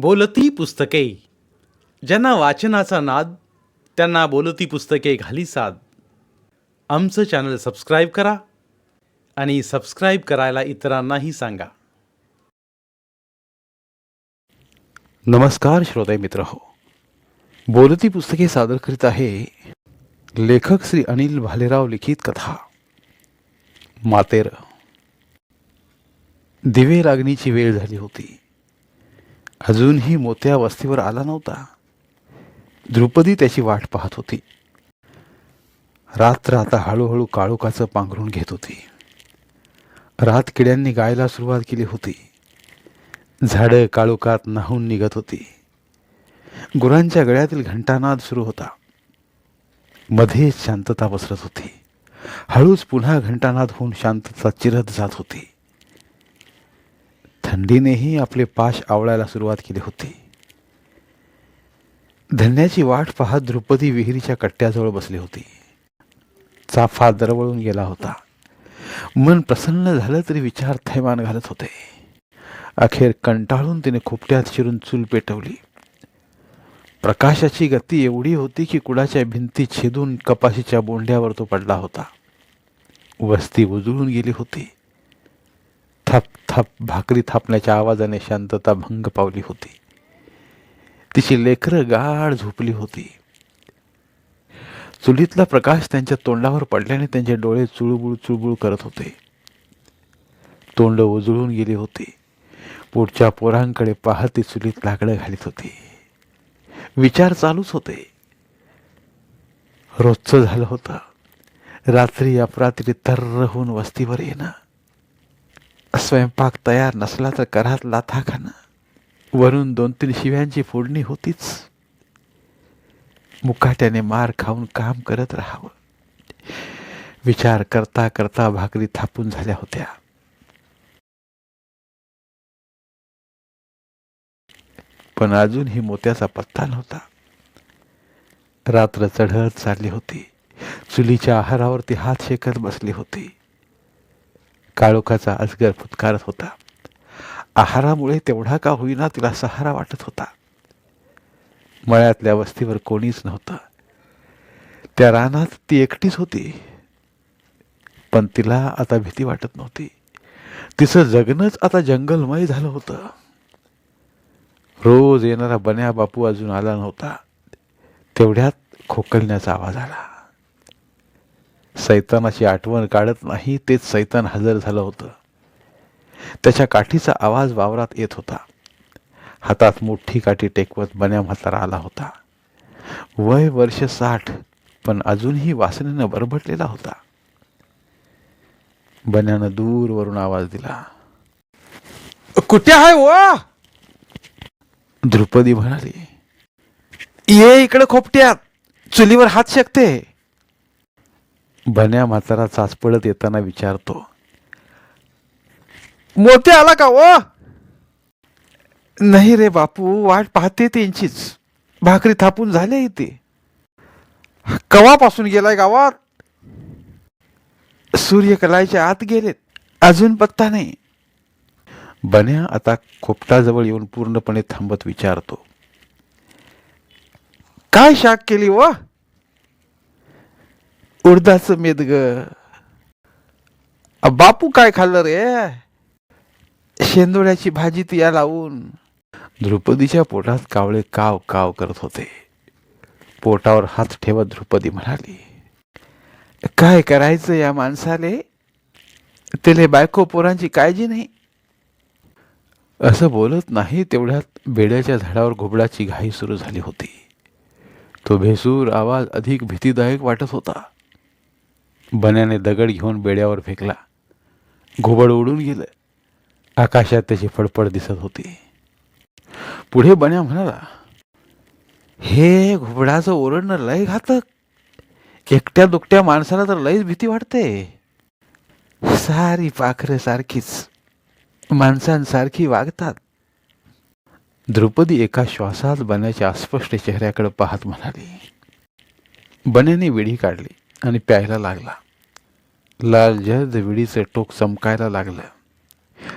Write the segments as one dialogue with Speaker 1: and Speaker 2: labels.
Speaker 1: बोलती पुस्तके. ज्यांना वाचनाचा नाद त्यांना बोलती पुस्तके घाली साद. आमचं चॅनल सबस्क्राईब करा आणि सबस्क्राईब करायला इतरांनाही सांगा. नमस्कार श्रोते मित्र हो. बोलती पुस्तके सादर करीत आहे लेखक श्री अनिल भालेराव लिखित कथा. मातेर. दिवे लागणीची वेळ झाली होती. अजूनही मोत्या वस्तीवर आला नव्हता. द्रुपदी त्याची वाट पाहत होती. रात्र आता हळूहळू काळोखाचं पांघरून घेत होती. रात किड्यांनी गायला सुरुवात केली होती. झाडं काळोखात नाहून निघत होती. गुरांच्या गळ्यातील घंटानाद सुरू होता. मध्येच शांतता पसरत होती. हळूच पुन्हा घंटानाद होऊन शांतता चिरत जात होती. थंडीनेही आपले पाश आवळायला सुरुवात केली होती. धन्याची वाट पाहत द्रुपदी विहिरीच्या कट्ट्याजवळ बसली होती. चाफा दरवळून गेला होता. मन प्रसन्न झालं तरी विचार थैमान घालत होते. अखेर कंटाळून तिने खोपट्यात शिरून चूल पेटवली. प्रकाशाची गती एवढी होती की कुडाच्या भिंती छेदून कपाशीच्या बोंड्यावर तो पडला होता. वस्ती उजळून गेली होती. थप थप भाकरी थापण्याच्या आवाजाने शांतता भंग पावली होती. तिची लेकरं गाढ झोपली होती. चुलीतला प्रकाश त्यांच्या तोंडावर पडल्याने त्यांचे डोळे चुळबुळ चुळबुळ करत होते. तोंड उजळून गेली होती. पुढच्या पोरांकडे पाहत ती चुलीत लाकडं घालीत होती. विचार चालूच होते. रोजचं झालं होतं. रात्री अपरात्री तर्र होऊन वस्तीवर येणं. स्वयंपाक तयार नसला तर घरात लाथा खाणं. वरून दोन तीन शिव्यांची फोडणी होतीच. मुकाट्याने मार खाऊन काम करत राहावं. विचार करता करता भाकरी थापून झाल्या होत्या. पण अजूनही मोत्याचा पत्ता नव्हता. रात्र चढत चालली होती. चुलीच्या आहारावरती हात शेकत बसली होती. काळोखाचा अजगर फुतकारत होता. आहारामुळे तेवढा का होईना तिला सहारा वाटत होता. मळ्यातल्या वस्तीवर कोणीच नव्हतं. त्या रानात ती एकटीच होती. पण तिला आता भीती वाटत नव्हती. तिचं जगणंच आता जंगलमय झालं होतं. रोज येणारा बन्या बापू अजून आला नव्हता. तेवढ्यात खोकलण्याचा आवाज आला. सैतानाची आठवण काढत नाही तेच सैतान हजर झालं होतं. त्याच्या काठीचा आवाज वावरात येत होता. हातात मोठी काठी टेकवत बन्या म्हातारा आला होता. वय वर्ष साठ पण अजूनही वासनेनं बरबटलेला होता. बन्यानं दूरवरून आवाज दिला. कुठे आहे वा? द्रुपदी म्हणाली ये इकडे खोपट्यात. चुलीवर हात शकते. बन्या म्हातारा चाचपडत येताना विचारतो मोते आला का ओ? नाही रे बापू वाट पाहते त्यांचीच. भाकरी थापून झाल्या इथे. कवापासून गेलाय गावात? सूर्यकलाच्या आत गेलेत. अजून पत्ता नाही. बन्या आता खोपटाजवळ येऊन पूर्णपणे थांबत विचारतो काय शाक केली व उडदाचं ग. बापू काय खाल्लं रे? शेंदोळ्याची भाजी तिया लावून. द्रुपदीच्या पोटात कावळे काव काव करत होते. पोटावर हात ठेवत द्रुपदी म्हणाली काय करायचं या माणसाले? त्याले बायको पोरांची काळजी नाही. असं बोलत नाही तेवढ्यात बेड्याच्या झाडावर घुबडाची घाई सुरू झाली होती. तो भेसूर आवाज अधिक भीतीदायक वाटत होता. बन्याने दगड घेऊन बेड्यावर फेकला. घुबड उडून गेलं. आकाशात त्याची फडफड दिसत होती. पुढे बन्या म्हणाला हे घुबडाचं ओरडणं लय घातक. एकट्या दुकट्या माणसाला तर लयच भीती वाटते. सारी पाखरं सारखीच माणसांसारखी वागतात. द्रुपदी एका श्वासात बन्याच्या अस्पष्ट चेहऱ्याकडे पाहत म्हणाली बन्याने विडी काढली. आणि प्यायला लागला. लाल जद विडीचे टोक चमकायला लागलं.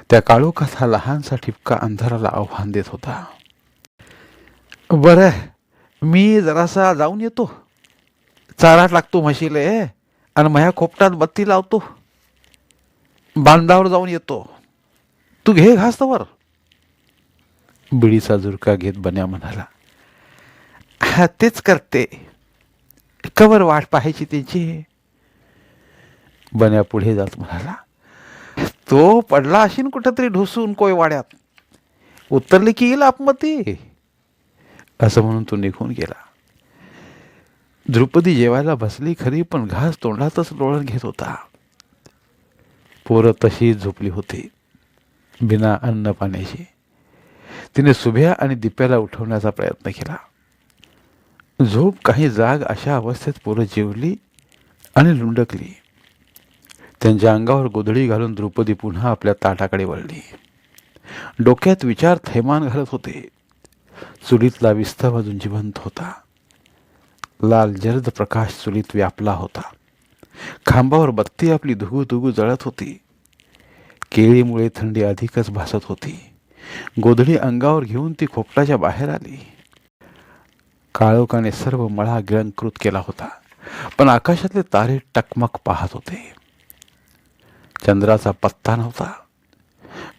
Speaker 1: त्या काळोखात हा लहानसा ठिपका अंधाराला आव्हान देत होता. बरं मी जरासा जाऊन येतो. चारा लागतो म्हशीले आणि माझ्या खोपटात बत्ती लावतो. बांधावर जाऊन येतो. तू घे घास तवर. बिडीचा झुरका घेत बन्या म्हणाला हा तेच करते. कवर वाट पाहायची त्यांची. बन्या पुढे जात म्हणाला तो पडला अशीन कुठंतरी ढोसून कोयवाड्यात. उतरली की येईल आपमती असं म्हणून तो निघून गेला. द्रुपदी जेवायला बसली खरी पण घास तोंडातच लोळण घेत होता. पोरं तशीच झोपली होती बिना अन्न पाण्याची. तिने सुभ्या आणि दिप्याला उठवण्याचा प्रयत्न केला. झोप काही जाग अशा अवस्थेत पोरं जेवली आणि लुंडकली. त्यांच्या अंगावर गोधडी घालून द्रुपदी पुन्हा आपल्या ताटाकडे वळली. डोक्यात विचार थैमान घालत होते. चुलीतला विस्तार अजून जिवंत होता. लाल जर्द प्रकाश चुलीत व्यापला होता. खांबावर बत्ती आपली धुगू धुगू जळत होती. केळीमुळे थंडी अधिकच भासत होती. गोधडी अंगावर घेऊन ती खोपटाच्या बाहेर आली. काळोखाने सर्व मळा गिळंकृत केला होता. पण आकाशातले तारे टकमक पाहत होते. चंद्राचा पत्ता नव्हता.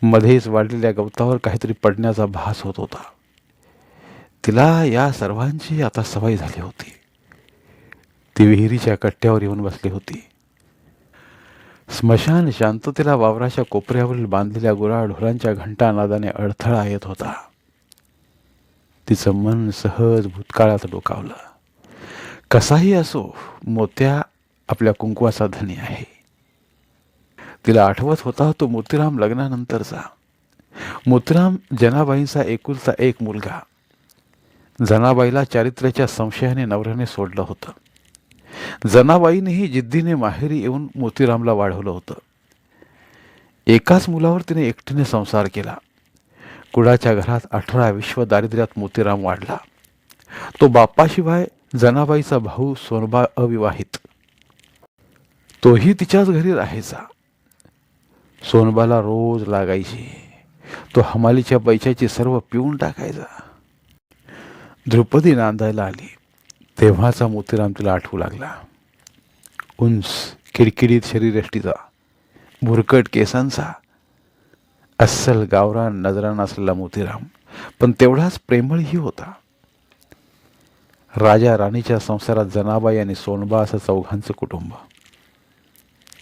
Speaker 1: मध्येच वाढलेल्या गवतावर काहीतरी पडण्याचा भास होत होता. तिला या सर्वांची आता सवय झाली होती. ती विहिरीच्या कट्ट्यावर येऊन बसली होती. स्मशान शांततेला वावराच्या कोपऱ्यावरील बांधलेल्या गुराळ ढोरांच्या घंटा नादाने अडथळा येत होता. तिचं मन सहज भूतकाळात डोकावलं. कसाही असो मोत्या आपल्या कुंकवाचा धनी आहे. तिला आठवत होता तो मोतीराम लग्नानंतरचा मोतीराम जनाबाईंचा एकुलता एक मुलगा. जनाबाईला चारित्र्याच्या संशयाने नवऱ्याने सोडलं होतं. जनाबाईनेही जिद्दीने माहेरी येऊन मोतीरामला वाढवलं होतं. एकाच मुलावर तिने एकटीने संसार केला. कुडाच्या घरात अठरा विश्व दारिद्र्यात मोतीराम वाढला. तो बाप्पाशिवाय जनाबाईचा भाऊ सोनबा अविवाहित. तोही तिच्याच घरी राहायचा. सोनबाला रोज लागायची. तो हमालीच्या पैशाची सर्व पिऊन टाकायचा. द्रुपदी नांदायला आली. तेव्हाचा मोतीराम तिला आठवू लागला. उंच किडकिडीत शरीरष्टीचा भुरकट केसांचा अस्सल गावरान नजरा असलेला मोतीराम. पण तेवढाच प्रेमळही होता. राजा राणीच्या संसारात जनाबाई आणि सोनबा असं चौघांचं कुटुंब.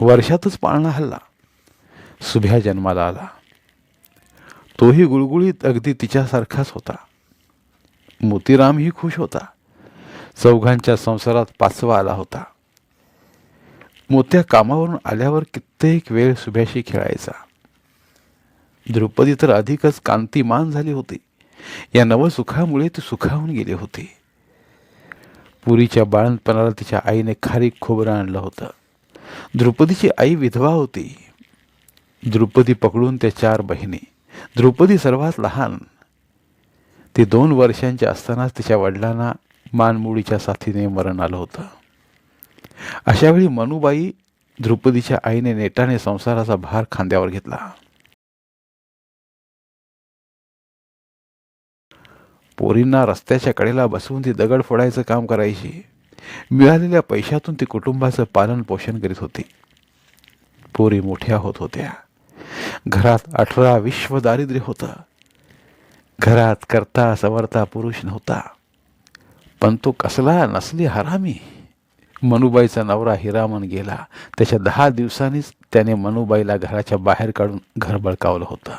Speaker 1: वर्षातच पाळणा हल्ला. सुभ्या जन्माला आला. तोही गुळगुळीत अगदी तिच्यासारखाच होता. मोतीरामही खुश होता. चौघांच्या संसारात पाचवा आला होता. मोत्या कामावरून आल्यावर कित्येक वेळ सुभ्याशी खेळायचा. द्रुपदी तर अधिकच कांतिमान झाली होती. या नवसुखामुळे ती सुखावून गेली होती. पुरीच्या बाळंतपणाला तिच्या आईने खारीक खोबरं आणलं होतं. द्रुपदीची आई विधवा होती. द्रुपदी पकडून त्या चार बहिणी. द्रुपदी सर्वात लहान. ती दोन वर्षांची असतानाच तिच्या वडिलांना मानमुडीच्या साथीने मरण आलं होतं. अशावेळी मनुबाई द्रुपदीच्या आईने नेटाने संसाराचा भार खांद्यावर घेतला. पोरींना रस्त्याच्या कडेला बसवून ती दगड फोडायचं काम करायची. मिळालेल्या पैशातून ती कुटुंबाचं पालन पोषण करीत होती. पोरी मोठ्या होत होत्या. घरात अठरा विश्व दारिद्र्य होतं. घरात करता सवरता पुरुष नव्हता. पण तो कसला नसली हरामी. मनुबाईचा नवरा हिरामन गेला. त्याच्या दहा दिवसांनीच त्याने मनुबाईला घराच्या बाहेर काढून घर बळकावलं होतं.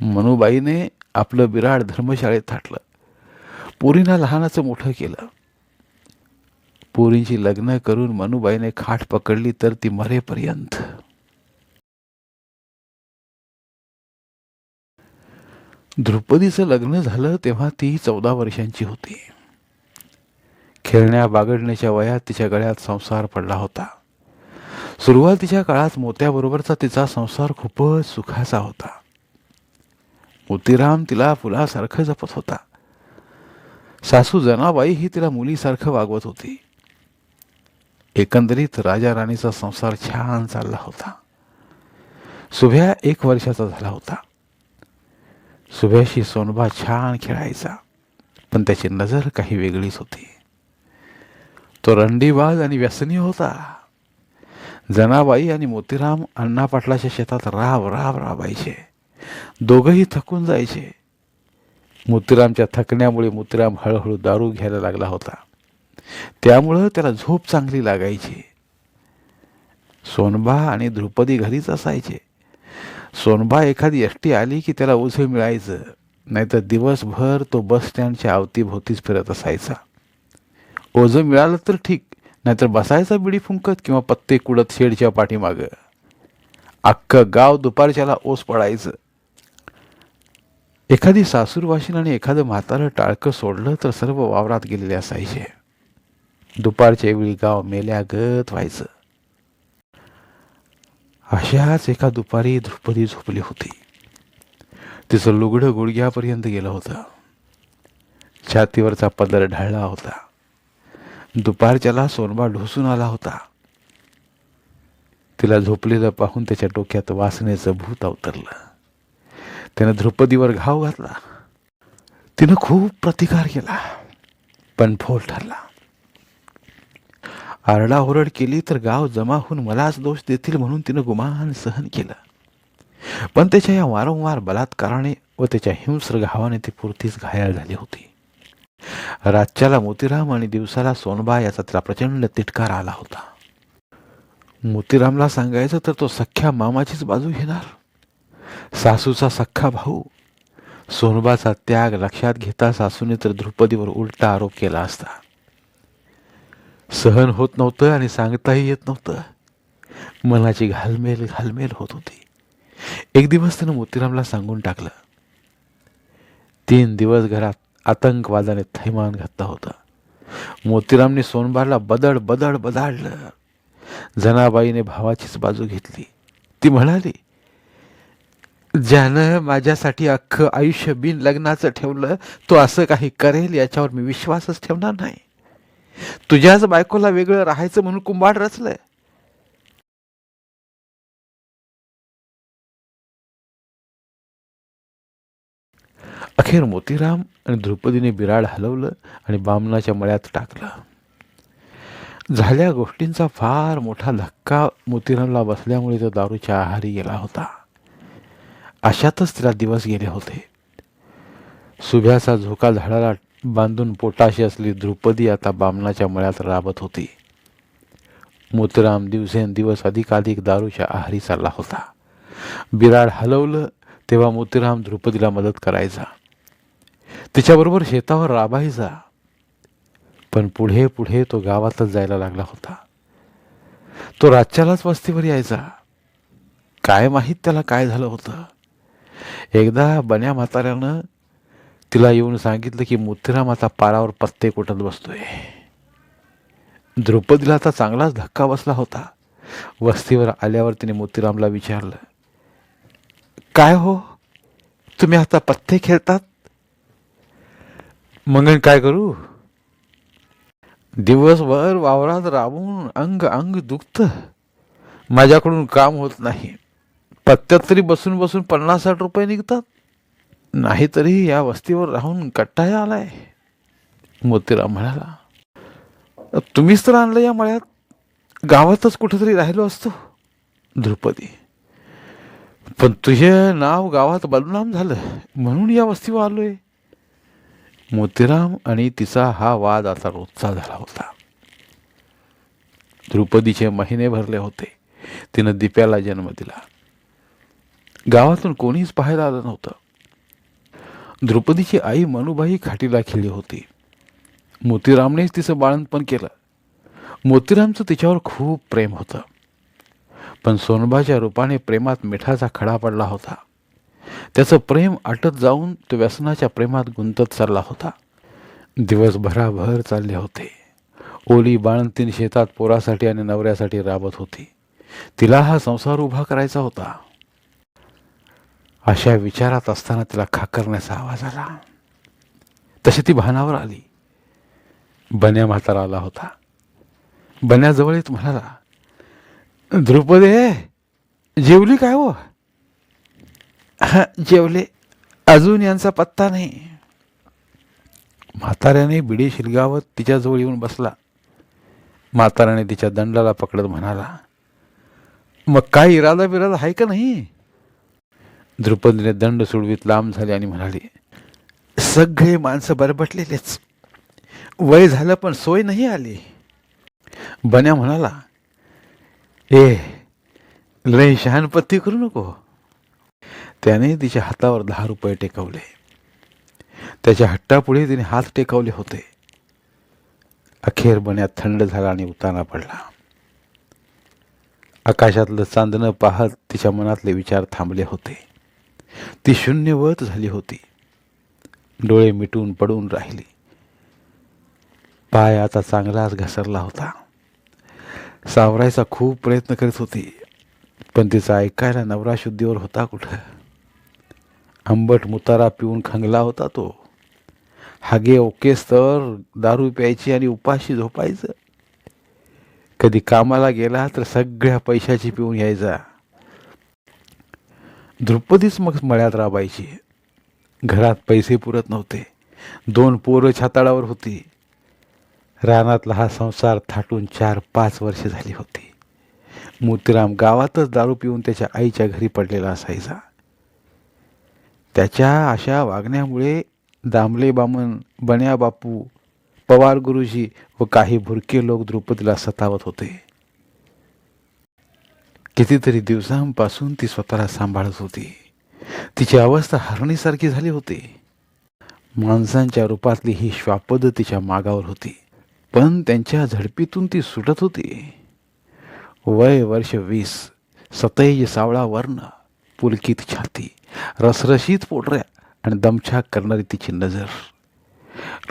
Speaker 1: मनुबाईने आपलं बिराड धर्मशाळेत थाटलं. पोरींना लहानाचं मोठं केलं. पोरींची लग्न करून मनुबाईने खाट पकडली तर ती मरेपर्यंत. द्रुपदीचं लग्न झालं तेव्हा ती चौदा वर्षांची होती. खेळण्या बागडण्याच्या वयात तिच्या गळ्यात संसार पडला होता. सुरुवातीच्या काळात मोत्याबरोबरचा तिचा संसार खूपच सुखाचा होता. मोतीराम तिला फुलासारखं जपत होता. सासू जनाबाई ही तिला मुलीसारखं वागवत होती. एकंदरीत राजा राणीचा संसार छान चालला होता. सुभ्या एक वर्षाचा झाला होता. सुभ्याशी सोनबा छान खेळायचा पण त्याची नजर काही वेगळीच होती. तो रंडीबाज आणि व्यसनी होता. जनाबाई आणि मोतीराम अण्णा पाटलाच्या शेतात राब राब राबायचे. दोघंही थकून जायचे. मोतीरामच्या थकण्यामुळे मोतीराम हळूहळू दारू घ्यायला लागला होता. त्यामुळं त्याला झोप चांगली लागायची. सोनबा आणि द्रुपदी घरीच असायचे. सोनबा एखादी एसटी आली की त्याला उझे मिळायचं. नाहीतर दिवसभर तो बस स्टँडच्या अवतीभोवतीच फिरत असायचा. ओझं मिळालं तर ठीक नाहीतर बसायचा बिडी फुंकत किंवा पत्ते कुडत शेडच्या पाठीमागं. अख्खं गाव दुपारच्याला ओस पडायचं. एखादी सासूरवाशीन आणि एखादं म्हातारं टाळकं सोडलं तर सर्व वावरात गेलेले असायचे दुपारच्या वेळी गाव मेल्यागत व्हायचं. अशाच एका दुपारी द्रुपदी झोपली होती. तिचं लुगडं गुडघ्यापर्यंत गेलं होतं. छातीवरचा पदर ढळला होता. दुपारच्याला सोनबा ढोसून आला होता. तिला झोपलेलं पाहून त्याच्या डोक्यात वासनेचं भूत अवतरलं. त्यानं ध्रुपदीवर घाव घातला. तिनं खूप प्रतिकार केला पण फोल ठरला. आरडाओरड केली तर गाव जमा होऊन मलाच दोष देतील म्हणून तिनं गुमान सहन केलं. पण त्याच्या या वारंवार बलात्काराने व त्याच्या हिंस्र घावाने ती पुरतीच घायाळ झाली होती. रातच्याला मोतीराम आणि दिवसाला सोनबा याचा तिला प्रचंड तिटकार आला होता. मोतीरामला सांगायचं तर तो सख्ख्या मामाचीच बाजू घेणार. सासूचा सख्खा भाऊ. सोनबाचा त्याग लक्षात घेता सासूने तर द्रुपदीवर उलटा आरोप केला असता. सहन होत नव्हतं आणि सांगताही येत नव्हतं. मनाची घालमेल घालमेल होत होती. एक दिवस त्यानं मोतीरामला सांगून टाकलं. तीन दिवस घरात आतंकवादाने थैमान घातला होता. मोतीरामने सोनबारला बदड बदड बदाडलं जनाबाईने भावाचीच बाजू घेतली. ती म्हणाली ज्यानं माझ्यासाठी अख्खं आयुष्य बिन लग्नाचं ठेवलं तो असं काही करेल याच्यावर मी विश्वासच ठेवणार नाही. तुझ्याच बायकोला वेगळं राहायचं म्हणून कुंभाड रचलंय. अखेर मोतीराम आणि द्रुपदीने बिराड हलवलं आणि बामणाच्या मळ्यात टाकलं. झाल्या गोष्टींचा फार मोठा धक्का मोतीरामला बसल्यामुळे तो दारूच्या आहारी गेला होता. अशातच तिला दिवस गेले होते. सुभ्याचा झोका झाडाला बांधून पोटाशी असली द्रुपदी आता बामणाच्या मळ्यात राबत होती. मोतीराम दिवसेंदिवस अधिकाधिक दारूच्या आहारी चालला होता. बिराड हलवलं तेव्हा मोतीराम द्रुपदीला मदत करायचा. तिच्याबरोबर शेतावर राबायचा. पण पुढे पुढे तो गावातच जायला लागला होता. तो राज्यालाच वस्तीवर यायचा. काय माहीत त्याला काय झालं होतं. एकदा बन्या म्हाताऱ्यानं तिला येऊन सांगितलं की मोतीराम आता पारावर पत्ते कुटत बसतोय? द्रौपदीला आता चांगलाच धक्का बसला होता. वस्तीवर आल्यावर तिने मोतीरामला विचारलं काय हो? तुम्ही आता पत्ते खेळतात? मग काय करू? दिवसभर वावरात राबून अंग अंग दुखत. माझ्याकडून काम होत नाही. पत्त्यात तरी बसून बसून पन्नास साठ रुपये निघतात. नाहीतरी या वस्तीवर राहून कट्टाया आलाय. मोतीराम म्हणाला तुम्हीच तर आणलं या मळ्यात. गावातच कुठेतरी राहिलो असतो. द्रुपदी पण तुझे नाव गावात बदनाम झालं. म्हणून या वस्तीवर आलोय. मोतीराम आणि तिचा हा वाद आता रोजचा झाला होता. द्रुपदीचे महिने भरले होते. तिनं दिप्याला जन्म दिला. गावातून कोणीच पाहायला आलं नव्हतं. द्रुपदीची आई मनुबाई खाटीला खेळली होती. मोतीरामनेच तिचं बाळंतपण केलं. मोतीरामचं तिच्यावर खूप प्रेम होतं. पण सोनबाच्या रूपाने प्रेमात मिठाचा खडा पडला होता. त्याचं प्रेम आटत जाऊन तो व्यसनाच्या प्रेमात गुंतत चालला होता. दिवसभराभर चालले होते. ओली बाळंतीन शेतात पोरासाठी आणि नवऱ्यासाठी राबत होती. तिला हा संसार उभा करायचा होता. अशा विचारात असताना तिला खाकरण्याचा आवाज आला. तशी ती भानावर आली. बन्या म्हातारा आला होता. बन्याजवळ येत म्हणाला द्रुपदे जेवली काय हो? जेवले. अजून यांचा पत्ता नाही. म्हाताऱ्याने बिडी शिलगावत तिच्याजवळ येऊन बसला. म्हाताऱ्याने तिच्या दंडाला पकडत म्हणाला मग काय इरादा बिरादा आहे का नाही? द्रुपदीने दंड सोडवीत लांब झाले आणि म्हणाले सगळे माणसं बरबटलेलेच. वय झालं पण सोय नाही आली. बन्या म्हणाला ए लय शहाणपत्ती करू नको. त्याने तिच्या हातावर दहा रुपये टेकवले. त्याच्या हट्टापुढे तिने हात टेकवले होते. अखेर बन्यात थंड झाला आणि उताना पडला. आकाशातलं चांदणं पाहत तिच्या मनातले विचार थांबले होते. ती शून्यवत झाली होती. डोळे मिटून पडून राहिली. पाय आता चांगलाच घसरला होता. सावरायचा खूप प्रयत्न करीत होती पण तिचा ऐकायला नवरा शुद्धीवर होता कुठं? आंबट मुतारा पिऊन खंगला होता तो. हागे ओकेस तर दारू प्यायची आणि उपाशी झोपायचं. कधी कामाला गेला तर सगळ्या पैशाची पिऊन यायचा. द्रुपदीच मग मळ्यात राबायची. घरात पैसे पुरत नव्हते. दोन पोरं छाताळावर होती. रानातला हा संसार थाटून चार पाच वर्षे झाली होती. मोतीराम गावातच दारू पिऊन त्याच्या आईच्या घरी पडलेला असायचा. त्याच्या अशा वागण्यामुळे दामले बामन बन्या बापू पवार गुरुजी व काही भुरके लोक द्रुपदीला सतावत होते. कितीतरी दिवसांपासून ती स्वतःला सांभाळत होती. तिची अवस्था हरणीसारखी झाली होती. माणसांच्या रूपातली ही श्वापद तिच्या मागावर होती पण त्यांच्या झडपीतून ती सुटत होती. वय वर्ष वीस सतैज सावळा वर्ण पुलकित छाती रसरशीत पोटऱ्या आणि दमछाक करणारी तिची नजर.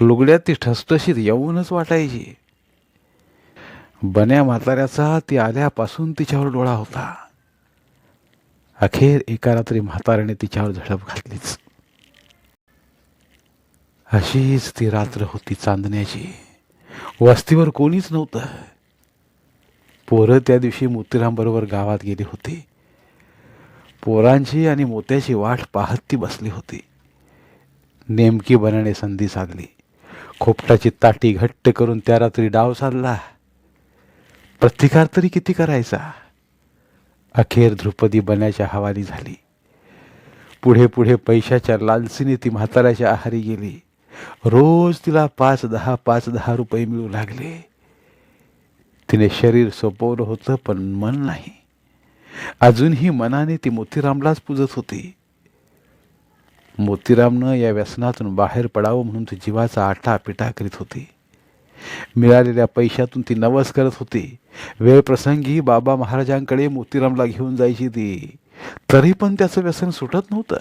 Speaker 1: लुगड्यात ती ठसठशीत येऊनच वाटायची. बन्या म्हाताऱ्याचा ती आल्यापासून तिच्यावर डोळा होता. अखेर एका रात्री म्हाताऱ्याने तिच्यावर झडप घातलीच. अशीच ती रात्र होती चांदण्याची. वस्तीवर कोणीच नव्हतं. पोरं त्या दिवशी मोतीराम बरोबर गावात गेली होती. पोरांची आणि मोत्याची वाट पाहत ती बसली होती. नेमकी बनाने संधी साधली. खोपटाची ताटी घट्ट करून त्या रात्री डाव साधला. प्रतिकार तरी किती करायचा? अखेर ध्रुपदी बनाच्या हवाली झाली. पुढे पुढे पैशाच्या लालसीने ती म्हाताऱ्याच्या आहारी गेली. रोज तिला पाच दहा पाच दहा रुपये मिळू लागले. तिने शरीर सोपवलं होतं पण मन नाही. अजूनही मनाने ती मोतीरामलाच पूजत होती. मोतीरामनं या व्यसनातून बाहेर पडावं म्हणून ती जीवाचा आटा पिटा करीत होती. मिळालेल्या पैशातून ती नवस करत होती. वेळप्रसंगी बाबा महाराजांकडे मोतीरामला घेऊन जायची ती. तरी पण त्याचं व्यसन सुटत नव्हतं.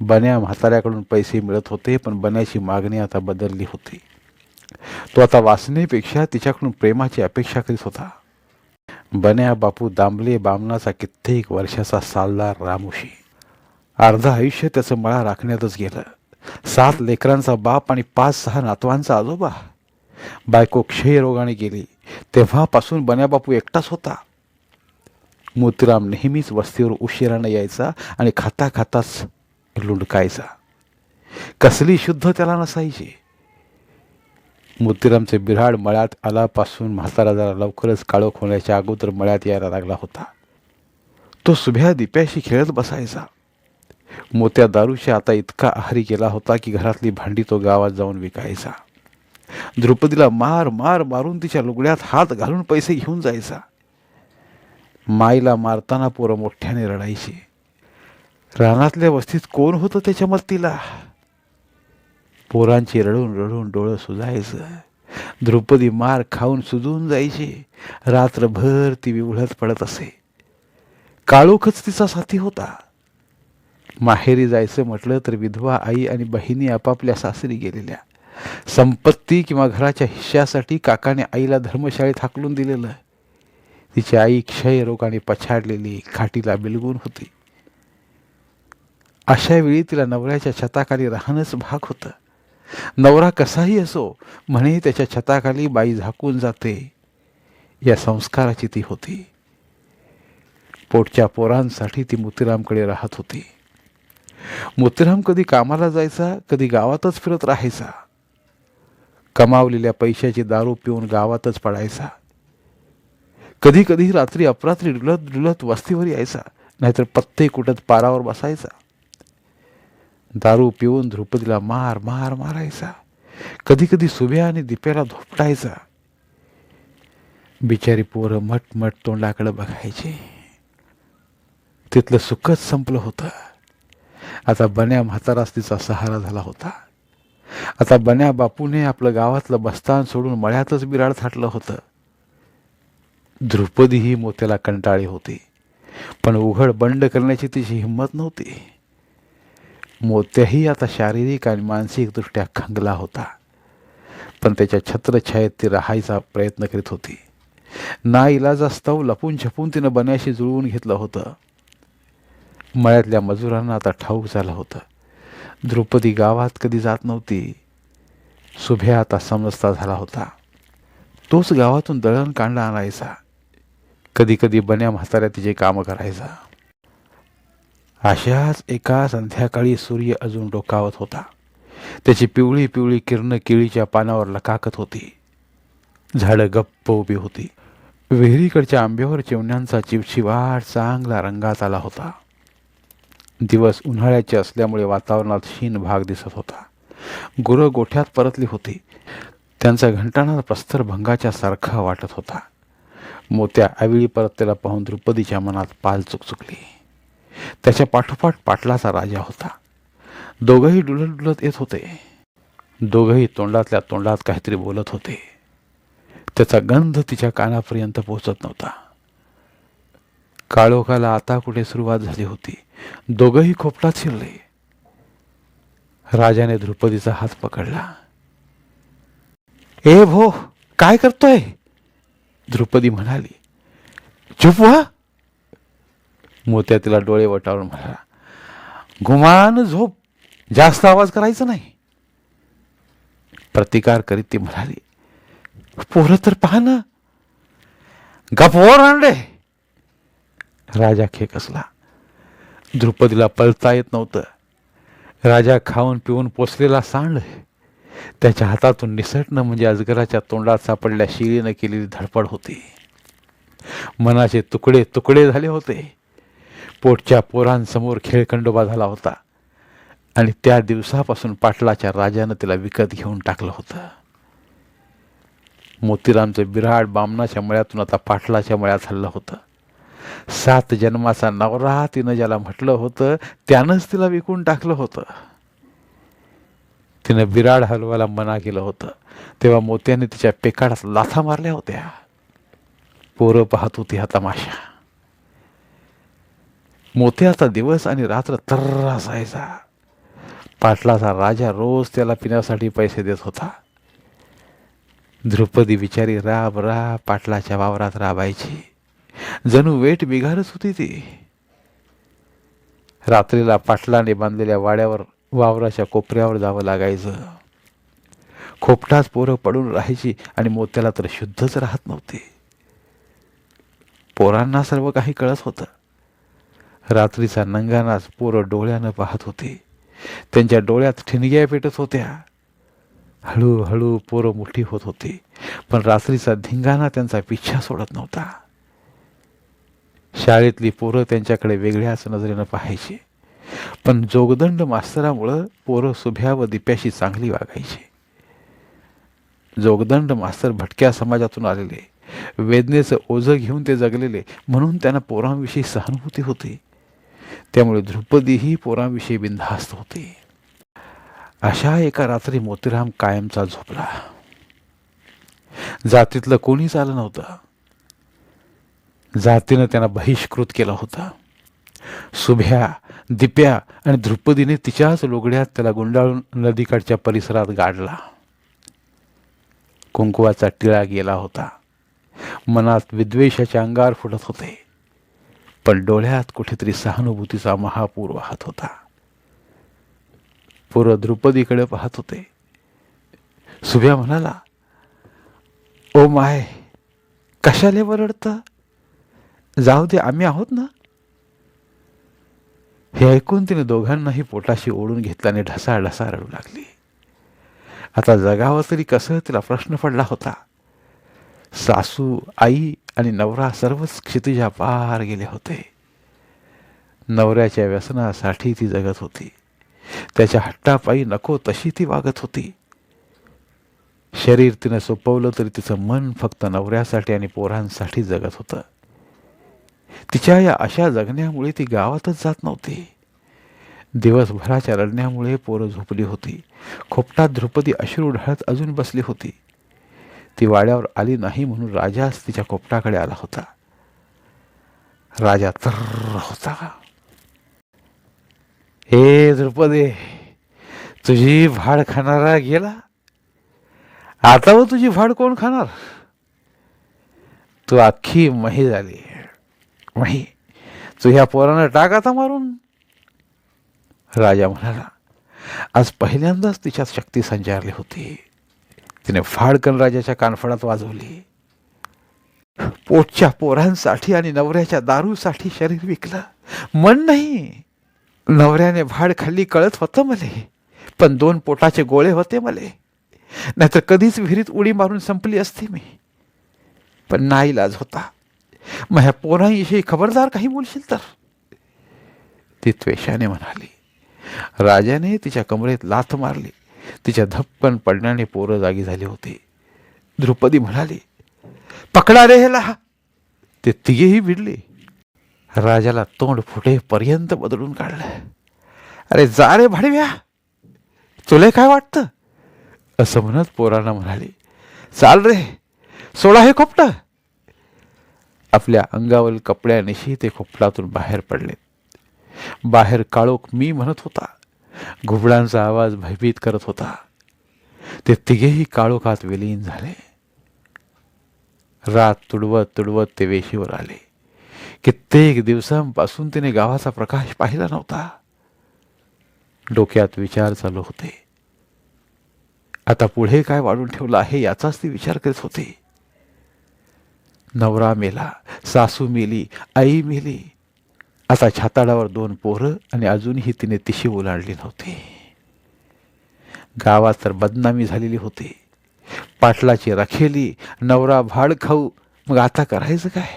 Speaker 1: बन्या म्हाताऱ्याकडून पैसे मिळत होते पण बन्याची मागणी आता बदलली होती. तो आता वासनेपेक्षा तिच्याकडून प्रेमाची अपेक्षा करीत होता. बन्या बापू दांबले बामणाचा कित्येक वर्षाचा सालदार रामोशी. अर्ध आयुष्य त्याचं मळा राखण्यातच गेलं. सात लेकरांचा बाप आणि पाच सहा नातवांचा आजोबा. बायको क्षयरोगाने गेली. तेव्हापासून बन्याबापू एकटाच होता. मोतीराम नेहमीच वस्तीवर उशिरानं यायचा आणि खाता खाताच लुंडकायचा. कसली शुद्ध त्याला नसायची. मोतीरामचे बिराड मळ्यात आल्यापासून म्हातारा जरा लवकरच काळोख होण्याच्या अगोदर मळ्यात यायला लागला होता. तो सुभ्या दिप्याशी खेळत बसायचा. मोत्या दारूशी आता इतका आहारी गेला होता की घरातली भांडी तो गावात जाऊन विकायचा. द्रुपदीला मार मार मारून तिच्या लुगड्यात हात घालून पैसे घेऊन जायचा. माईला मारताना पोरं मोठ्याने रडायची. रानातल्या वस्तीत कोण होतं त्याच्या मत्तीला पोरांची रडून रडून डोळं सुजायचं. द्रुपदी मार खाऊन सुजून जायची. रात्रभर ती विवळत पडत असे. काळोखच तिचा साथी होता. माहेरी जायचं म्हटलं तर विधवा आई आणि बहिणी आपापल्या सासरी गेलेल्या. संपत्ती किंवा घराच्या हिश्श्यासाठी काकाने आईला धर्मशाळेत हाकलून दिलेलं. तिची आई क्षयरोगाने पछाडलेली खाटीला बिलगून होती. अशा वेळी तिला नवऱ्याच्या छताखाली राहणंच भाग होतं. नवरा कसाही असो म्हणे त्याच्या छताखाली बाई झाकून जाते. या संस्काराची ती होती. पोटच्या पोरांसाठी ती मुतीरामकडे राहत होती. मोतीराम कधी कामाला जायचा कधी गावातच फिरत राहायचा. कमावलेल्या पैशाची दारू पिऊन गावातच पडायचा. कधी कधी रात्री अपरात्री डुलत डुलत वस्तीवर यायचा नाहीतर पत्ते कुठत पारावर बसायचा. दारू पिऊन द्रुपदीला मार मार मारायचा. कधी कधी सुभ्या आणि दिप्याला धोपटायचा. बिचारी पोरं मटमट मट तोंडाकडे बघायची. तिथलं सुखच संपलं होतं. आता बन्या म्हाताराच तिचा सहारा झाला होता. आता बन्या बापूने आपलं गावातलं बस्तान सोडून मळ्यातच बिराड थाटलं होतं. द्रुपदी ही मोत्याला कंटाळी होती. पण उघड बंड करण्याची तिची हिंमत नव्हती. मोत्याही आता शारीरिक आणि मानसिकदृष्ट्या खंगला होता. पण त्याच्या छत्रछायेत ती राहायचा प्रयत्न करीत होती. ना इलाजास्तव लपून छपून तिनं बन्याशी जुळवून घेतलं होतं. मळ्यातल्या मजुरांना आता ठाऊक झालं होतं. द्रौपदी गावात कधी जात नव्हती. सुभ्या आता समजता झाला होता. तोच गावातून दळण कांडा आणायचा. कधी कधी बन्या म्हाताऱ्या तिचे कामं करायचा. अशाच एका संध्याकाळी सूर्य अजून डोकावत होता. त्याची पिवळी पिवळी किरण केळीच्या पानावर लकाकत होती. झाडं गप्प उभी होती. विहिरीकडच्या आंब्यावर चिवण्यांचा चिवचिवाट चांगला रंगात आला होता. दिवस उन्हाळ्याचे असल्यामुळे वातावरणात शीन भाग दिसत होता. गुरं गोठ्यात परतली होती. त्यांचा घंटाणा प्रस्तर भंगाच्या सारखा वाटत होता. मोत्या आविळी परतलेला पाहून द्रुपदीच्या मनात पाल चुकचुकली. त्याच्या पाठोपाठ पाटलाचा राजा होता. दोघंही डुलत डुलत येत होते. दोघंही तोंडातल्या तोंडात काहीतरी बोलत होते. त्याचा गंध तिच्या कानापर्यंत पोचत नव्हता. काळोखाला आता कुठे सुरुवात झाली होती. दोघंही खोपटात शिरले. राजाने द्रुपदीचा हात पकडला. ए भो काय करतोय? द्रुपदी म्हणाली. चुप व्हा. मोत्या तिला डोळे वटावून म्हणाला. गुमान झोप. जास्त आवाज करायचा नाही. प्रतिकार करीत ती म्हणाली. पोरं तर पहा ना. गपवर आणले राजा खेकसला द्रुपदीला पळता येत नव्हतं. राजा खाऊन पिऊन पोचलेला सांड त्याच्या हातातून निसटणं म्हणजे अजगराच्या तोंडात सापडल्या शिळीनं केलेली धडपड होती. मनाचे तुकडे तुकडे झाले होते. पोटच्या पोरांसमोर खेळखंडोबा झाला होता आणि त्या दिवसापासून पाटलाच्या राजानं तिला विकत घेऊन टाकलं होतं. मोतीरामचं बिराड बामणाच्या मळ्यातून आता पाटलाच्या मळ्यात हल्लं होतं. सात जन्माचा नवरा तिनं ज्याला म्हटलं होतं त्यानंच तिला विकून टाकलं होतं. तिनं बिराड हलवायला मना केलं होतं. तेव्हा मोत्याने तिच्या पेकाडात लाथा मारल्या होत्या. पोरं पाहत होती हा तमाशा. मोत्याचा दिवस आणि रात्र तर असायचा पाटलाचा राजा रोज त्याला पिण्यासाठी पैसे देत होता. द्रुपदी बिचारी राब राब पाटलाच्या वावरात राबायची. जणू वेट बिघारच होती ती. रात्रीला पाटलाने बांधलेल्या वाड्यावर वावराच्या कोपऱ्यावर जावं लागायचं. खोपटाच पोरं पडून राहायची आणि मोत्याला तर शुद्धच राहत नव्हते. पोरांना सर्व काही कळत होतं. रात्रीचा नंगानाच पोरं डोळ्यानं पाहत होते. त्यांच्या डोळ्यात ठिणग्या पेटत होत्या. हळूहळू पोरं मोठी होत होती. पण रात्रीचा धिंगाणा त्यांचा पिच्छा सोडत नव्हता. शाळेतली पोरं त्यांच्याकडे वेगळ्याच नजरेनं पाहायची. पण जोगदंड मास्तरामुळं पोरं सुभ्या व दिप्याशी चांगली वागायची. जोगदंड मास्तर भटक्या समाजातून आलेले. वेदनेचं ओझं घेऊन ते जगलेले. म्हणून त्यांना पोरांविषयी सहानुभूती होती. त्यामुळे द्रुपदीही पोरांविषयी बिनधास्त होती. अशा एका रात्री मोतीराम कायमचा झोपला. जातीतलं कोणीच आलं नव्हतं. जातीनं त्यांना बहिष्कृत केला होता. सुभ्या दिप्या आणि द्रुपदीने तिच्याच लोगड्यात त्याला गुंडाळून नदीकाठच्या परिसरात गाडला. कुंकुवाचा टिळा गेला होता. मनात विद्वेषाचे अंगार फुटत होते. पण डोळ्यात कुठेतरी सहानुभूतीचा महापूर वाहत होता. पूर्व द्रुपदीकडे पाहत होते. सुभ्या म्हणाला ओ माय कशाले वरडतं? जाऊ दे आम्ही आहोत ना? हे ऐकून तिने दोघांनाही पोटाशी ओढून घेतल्याने ढसा ढसा रडू लागली. आता जगावं तरी कसं तिला प्रश्न पडला होता? सासू आई आणि नवरा सर्वच क्षितिजा पार गेले होते. नवऱ्याच्या व्यसनासाठी ती जगत होती. त्याच्या हट्टापायी नको तशी ती वागत होती. शरीर तिनं सोपवलं तरी तिचं मन फक्त नवऱ्यासाठी आणि पोरांसाठी जगत होतं. तिच्या या अशा जगण्यामुळे ती गावातच जात नव्हती. दिवसभराच्या रडण्यामुळे पोरं झोपली होती. खोपटात द्रुपदी अश्रू ढळत अजून बसली होती. ती वाड्यावर आली नाही म्हणून राजाच तिच्या खोपटाकडे आला होता. राजा तर होता. हे द्रुपदे तुझी भाड खाणारा गेला? आता व तुझी भाड कोण खाणार? तू अख्खी मही झाली. नाही तू ह्या पोरानं टाक आता मारून राजा म्हणाला आज पहिल्यांदाच तिच्यात शक्ती संचारली होती. तिने फाडकन राजाच्या कानफडात वाजवली. पोटच्या पोरांसाठी आणि नवऱ्याच्या दारूसाठी शरीर विकलं. मन नाही. नवऱ्याने भाड खाल्ली कळत होतं मले पण दोन पोटाचे गोळे होते मले. नाहीतर कधीच विहिरीत उडी मारून संपली असती मी. पण नाईलाज होता. मग ह्या पोरांविषयी खबरदार काही बोलशील तर. ती त्वेषाने म्हणाली राजाने तिच्या कमरेत लाथ मारली. तिच्या धप्पन पडण्याने पोरं जागी झाली होती. द्रुपदी म्हणाली पकडा रे ह्याला ते तिघेही भिडले. राजाला तोंड फुटेपर्यंत बदलून काढलं. अरे जा रे भाडव्या तुले काय वाटतं? असं म्हणत पोरांना म्हणाली चाल रे सोडा हे खोपटं आपल्या अंगावरील कपड्यानिशी ते खोपलातून बाहेर पडले. बाहेर काळोख मी म्हणत होता. घुबडांचा आवाज भयभीत करत होता. ते तिघेही काळोखात विलीन झाले. रात तुडवत तुडवत ते वेशीवर आले. कित्येक दिवसांपासून तिने गावाचा प्रकाश पाहिला नव्हता. डोक्यात विचार चालू होते. आता पुढे काय वाढून ठेवलं आहे याचाच ती विचार करीत होती. नवरा मेला सासू मेली आई मेली. आता छाताडावर दोन पोरं आणि अजूनही तिने तिशी ओलांडली नव्हती. गावात तर बदनामी झालेली होती. पाटलाची रखेली नवरा भाड खाऊ. मग आता करायचं काय?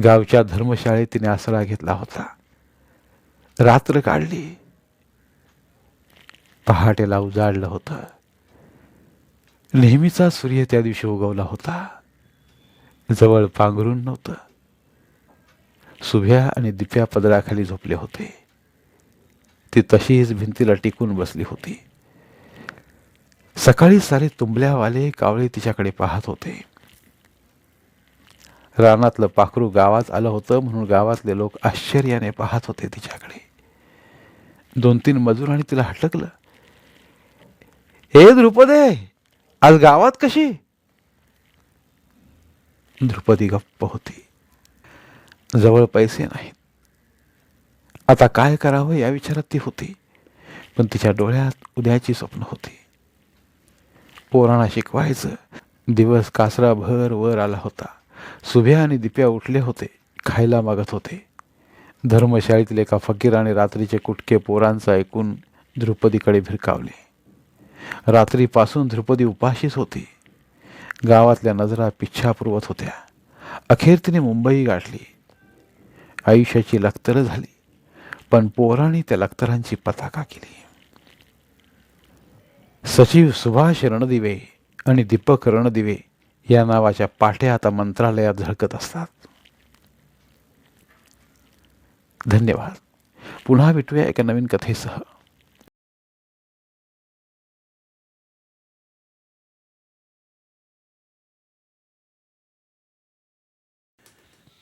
Speaker 1: गावच्या धर्मशाळेत तिने आसरा घेतला होता. रात्र काढली. पहाटेला उजाडलं होतं. नेहमीचा सूर्य त्या दिवशी उगवला होता. जवळ पांघरून नव्हतं. सुभ्या आणि दिप्या पदराखाली झोपले होते. ती तशीच भिंतीला टिकून बसली होती. सकाळी सारे तुंबल्यावाले कावळे तिच्याकडे पाहत होते. रानातलं पाखरू गावात आलं होतं म्हणून गावातले लोक आश्चर्याने पाहत होते तिच्याकडे. दोन तीन मजूरांनी तिला हटकलं. हे द्रुपदे! आज गावात कशी? द्रुपदी गप्प होती. जवळ पैसे नाहीत. आता काय करावं या विचारात ती होती. पण तिच्या डोळ्यात उद्याची स्वप्न होती. पोरांना शिकवायचं. दिवस कासराभर वर आला होता. सुभ्या आणि दिप्या उठले होते. खायला मागत होते. धर्मशाळेतील एका फकीराने रात्रीचे कुटके पोरांचं ऐकून द्रुपदीकडे भिरकावले. रात्रीपासून द्रुपदी उपाशीच होती. गावातल्या नजरा पिच्छा पुरवत होत्या. अखेर तिने मुंबई गाठली. आयुष्याची लक्तर झाली पण पोरांनी त्या लक्तरांची पताका केली. सचिव सुभाष रणदिवे आणि दीपक रणदिवे या नावाच्या पाट्या आता मंत्रालयात झळकत असतात. धन्यवाद. पुन्हा भेटूया एका नवीन कथेसह.